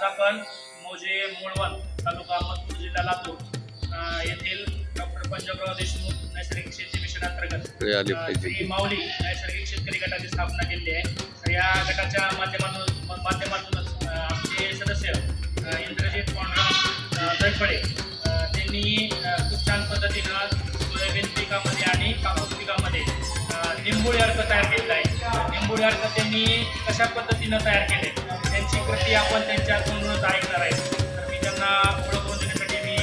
आज आपण मोजे मुळवण तालुका अहमदपूर जिल्हा लातूर येथील डॉक्टर पंजाबराव देशमुख नैसर्गिक शेती मिशन अंतर्गत. श्री माऊली नैसर्गिक शेतकरी गटाची स्थापना केली आहे. या गटाच्या माध्यमातून माध्यमातूनच आमचे सदस्य इंद्रजित अ, त्यांनी खूप छान पद्धतीनं सोयाबीन पिकामध्ये आणि कापूस पिकामध्ये निंबोळी अर्क तयार केलेला अर्क त्यांनी कशा पद्धतीनं तयार केले? त्यांची कृती आपण त्यांच्याकडूनच ऐकणार आहे. तर मी त्यांना ओळख करून देण्यासाठी मी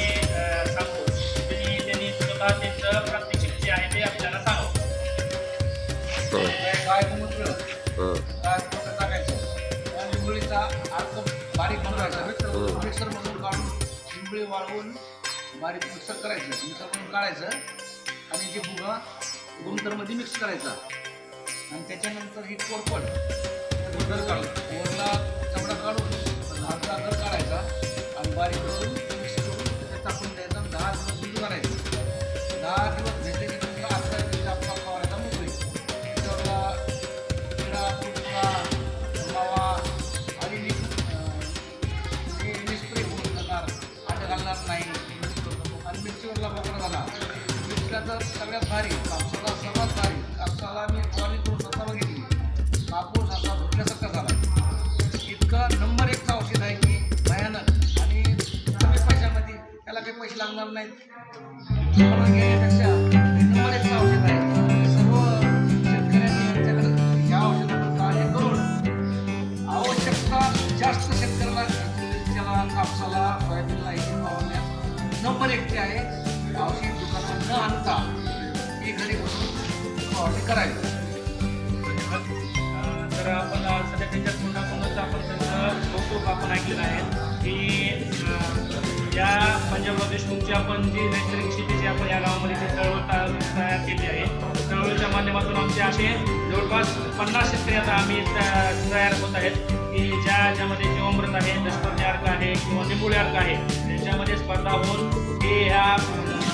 सांगतो. त्यांनी त्यांनी स्वतः त्यांचं प्रात्यक्षिक जे आहे ते आपल्याला सांगतो. टाकायचं. आणि अर्क बारीक बनवायचा. मिक्सर मधून काढून लिंबोळी वाळवून बारीक मिक्सर करायचं. मिक्सर मधून काढायचं. आणि जे भुगा गुंतरमध्ये मिक्स करायचा. आणि त्याच्यानंतर ही कोरपड घर काढून कोरला चमडा काढून आतला घर काढायचा. आणि बारीक करून मिक्स करून त्याच्यात टाकून द्यायचा आणि दहा दिवस भिजू घालायचं दहा दिवस भेटले की तुम्हाला अकरा दिवशी आपला फवारायचा मोकळी. त्याच्यावरला किडा तुटला मावा आणि नी- अं, हे निस्प्रे होऊन जाणार. अंड घालणार नाही. आणि मिरचीवरला मोकळा झाला. मिरचीला तर सगळ्यात भारी जास्त शेतकऱ्याला त्याला कापसाला सोयाबीनला हे फवारण्यात नंबर ते आहे. औषध दुकानात न आणता ही घरी बसून फवारणी तर आपण अ, सध्या त्यांच्या तोंडातूनच आपण त्यांचं कौतुक आपण ऐकलेलं आहे. की या पंजाबराव देशमुखची आपण जी नैसर्गिक शेतीची आपण या गावामध्ये जी चळवळ तयार केली आहे चळवळीच्या माध्यमातून आमचे असे जवळपास पन्नास शेतकरी आता आम्ही तयार होत आहेत. की ज्या ज्यामध्ये जीवामृत आहे दशपर्णी अर्क आहे किंवा निंबुळे अर्क आहे त्याच्यामध्ये स्पर्धा होऊन हे ह्या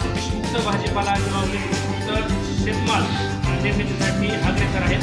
विषमुक्त भाजीपाला किंवा विषमुक्त शेतमाल निर्मितीसाठी अग्रेसर आहेत.